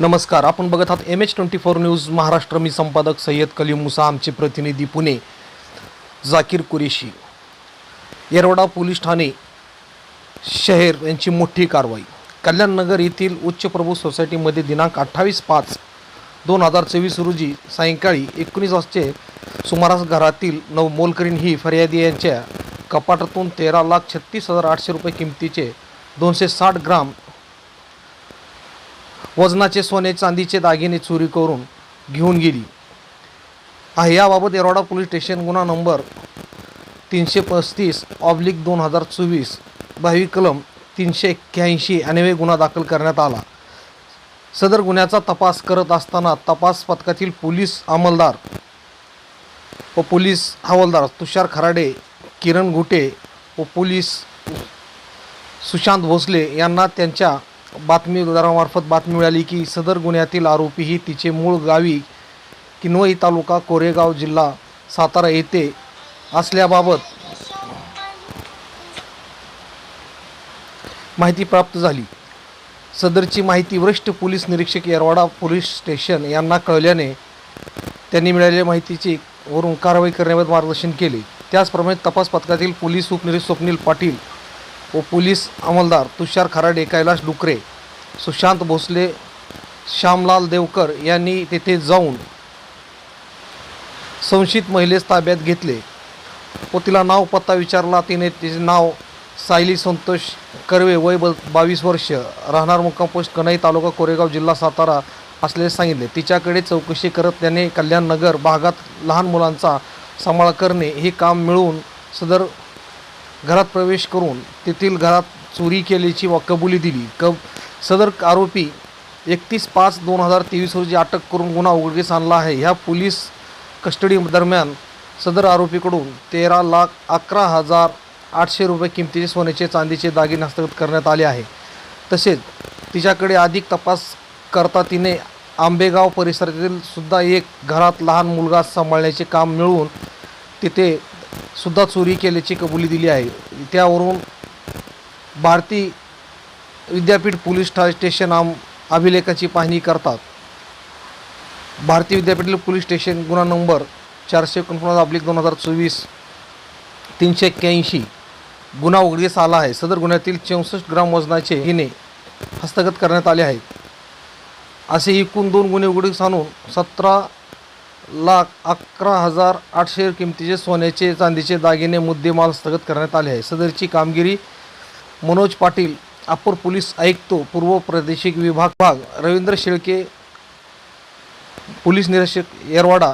नमस्कार आपण बघत आहात M H twenty four news. Maharashtra मी संपादक सय्यद कलीम मुसा आमचे प्रतिनिधी पुणे. जाकीर कुरेशी. येरवडा पोलीस ठाणे शहर यांची मोठी कारवाई. कल्याणनगर येथील उच्च प्रभू सोसायटीमध्ये दिनांक अठ्ठावीस पाच दोन हजार चोवीस रोजी सायंकाळी एकोणीस वाजचे सुमारास घरातील नव मोलकरीण ही फर्यादी यांच्या कपाटातून तेरा लाख छत्तीस हजार आठशे रुपये किमतीचे दोनशे साठ ग्राम वजनाचे सोने चांदीचे दागिने चोरी करून घेऊन गेली. आहे याबाबत येरवाडा पोलीस स्टेशन गुन्हा नंबर तीनशे पस्तीस ऑब्लिक दोन हजार चोवीस बावी कलम तीनशे एक्क्याऐंशी अन्वये गुन्हा दाखल करण्यात आला. सदर गुन्ह्याचा तपास करत असताना तपास पथकातील पोलीस अंमलदार व पोलीस हवालदार तुषार खराडे किरण घुटे व पोलीस सुशांत भोसले यांना त्यांच्या बातमीदारामार्फत बातमी मिळाली की सदर गुन्ह्यातील आरोपी ही तिचे मूळ गावी किनवई तालुका कोरेगाव जिल्हा सातारा येथे असल्याबाबत माहिती प्राप्त झाली. सदरची माहिती वरिष्ठ पोलीस निरीक्षक येरवाडा पोलीस स्टेशन यांना कळल्याने त्यांनी मिळालेल्या माहितीची वरून कारवाई करण्याबाबत मार्गदर्शन केले. त्याचप्रमाणे तपास पथकातील पोलीस उपनिरीक्षक स्वप्नील पाटील व पोलीस अंमलदार तुषार खराडे कैलाश डुकरे सुशांत भोसले श्यामलाल देवकर यांनी तेथे जाऊन संशयित महिलेस ताब्यात घेतले. व तिला नाव पत्ता विचारला. तिने तिचे नाव सायली संतोष कर्वे वय ब बावीस वर्ष राहणार मुक्काम पोस्ट कन्हाई तालुका कोरेगाव जिल्हा सातारा असल्याचे सांगितले. तिच्याकडे चौकशी करत त्याने कल्याणनगर भागात लहान मुलांचा सांभाळ करणे हे काम मिळवून सदर घरात प्रवेश करून तेथील घरात चोरी केल्याची वा कबुली दिली. कब सदर आरोपी एकतीस पाच दोन हजार तेवीस रोजी अटक करून गुन्हा उघडकीस आणला आहे. ह्या पोलीस कस्टडी दरम्यान सदर आरोपीकडून तेरा लाख अकरा हजार आठशे रुपये किमतीचे सोन्याचे चांदीचे दागिने हस्तगत करण्यात आले आहे. तसेच तिच्याकडे अधिक तपास करता तिने आंबेगाव परिसरातील सुद्धा एक घरात लहान मुलगा सांभाळण्याचे काम मिळवून तिथे सुद्धा चोरी केल्याची कबुली दिली आहे. त्यावरून भारती विद्यापीठ पोलीस ठा स्टेशन आम अभिलेखाची पाहणी करतात. भारती विद्यापीठातील पोलीस स्टेशन गुन्हा नंबर चारशे एकोणपन्नास अब्लिक दोन हजार चोवीस तीनशे एक्क्याऐंशी. गुन्हा उघडकीस आला आहे. सदर गुन्ह्यातील चौसष्ट ग्राम वजनाचे हिने हस्तगत करण्यात आले आहेत. असे एकूण दोन गुन्हे उघडकीस आणून सतरा लाख अकरा हजार आठशे किमतीचे सोन्याचे चांदीचे दागिने मुद्देमाल हस्तगत करण्यात आले आहे सदरची कामगिरी मनोज पाटील अप्पर पोलीस आयुक्त पूर्व प्रादेशिक विभाग भाग रवींद्र शेळके पोलीस निरीक्षक येरवाडा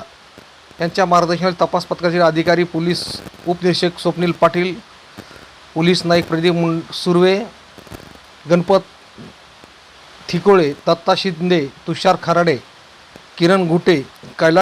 यांच्या मार्गदर्शनात तपास पथकाचे अधिकारी पोलीस उपनिरीक्षक स्वप्नील पाटील पोलीस नाईक प्रदीप मुं सुर्वे गणपत थिकोळे दत्ता शिंदे तुषार खराडे किरण घुटे कैलास